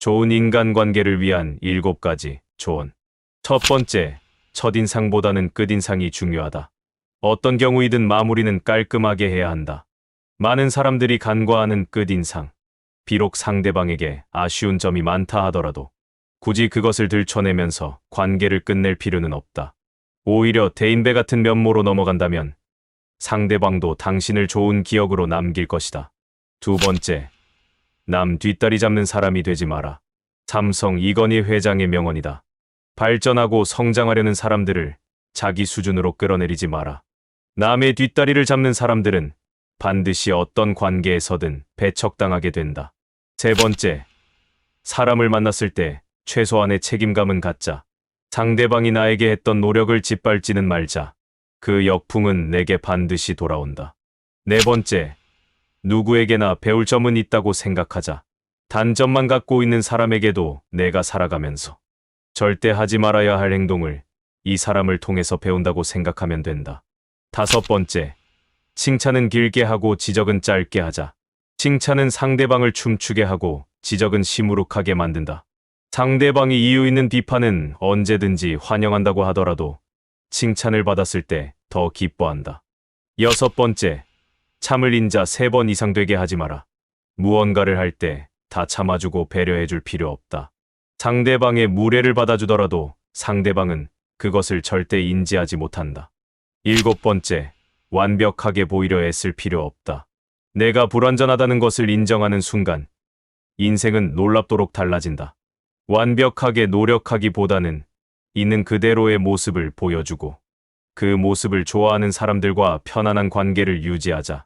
좋은 인간관계를 위한 일곱 가지 조언. 첫 번째, 첫인상보다는 끝인상이 중요하다. 어떤 경우이든 마무리는 깔끔하게 해야 한다. 많은 사람들이 간과하는 끝인상. 비록 상대방에게 아쉬운 점이 많다 하더라도 굳이 그것을 들춰내면서 관계를 끝낼 필요는 없다. 오히려 대인배 같은 면모로 넘어간다면 상대방도 당신을 좋은 기억으로 남길 것이다. 두 번째, 남 뒷다리 잡는 사람이 되지 마라. 삼성 이건희 회장의 명언이다. 발전하고 성장하려는 사람들을 자기 수준으로 끌어내리지 마라. 남의 뒷다리를 잡는 사람들은 반드시 어떤 관계에서든 배척당하게 된다. 세 번째, 사람을 만났을 때 최소한의 책임감은 갖자. 상대방이 나에게 했던 노력을 짓밟지는 말자. 그 역풍은 내게 반드시 돌아온다. 네 번째, 누구에게나 배울 점은 있다고 생각하자. 단점만 갖고 있는 사람에게도 내가 살아가면서 절대 하지 말아야 할 행동을 이 사람을 통해서 배운다고 생각하면 된다. 다섯 번째, 칭찬은 길게 하고 지적은 짧게 하자. 칭찬은 상대방을 춤추게 하고 지적은 시무룩하게 만든다. 상대방이 이유 있는 비판은 언제든지 환영한다고 하더라도 칭찬을 받았을 때 더 기뻐한다. 여섯 번째, 참을 인자 세 번 이상 되게 하지 마라. 무언가를 할 때 다 참아주고 배려해줄 필요 없다. 상대방의 무례를 받아주더라도 상대방은 그것을 절대 인지하지 못한다. 일곱 번째, 완벽하게 보이려 애쓸 필요 없다. 내가 불완전하다는 것을 인정하는 순간, 인생은 놀랍도록 달라진다. 완벽하게 노력하기보다는 있는 그대로의 모습을 보여주고, 그 모습을 좋아하는 사람들과 편안한 관계를 유지하자.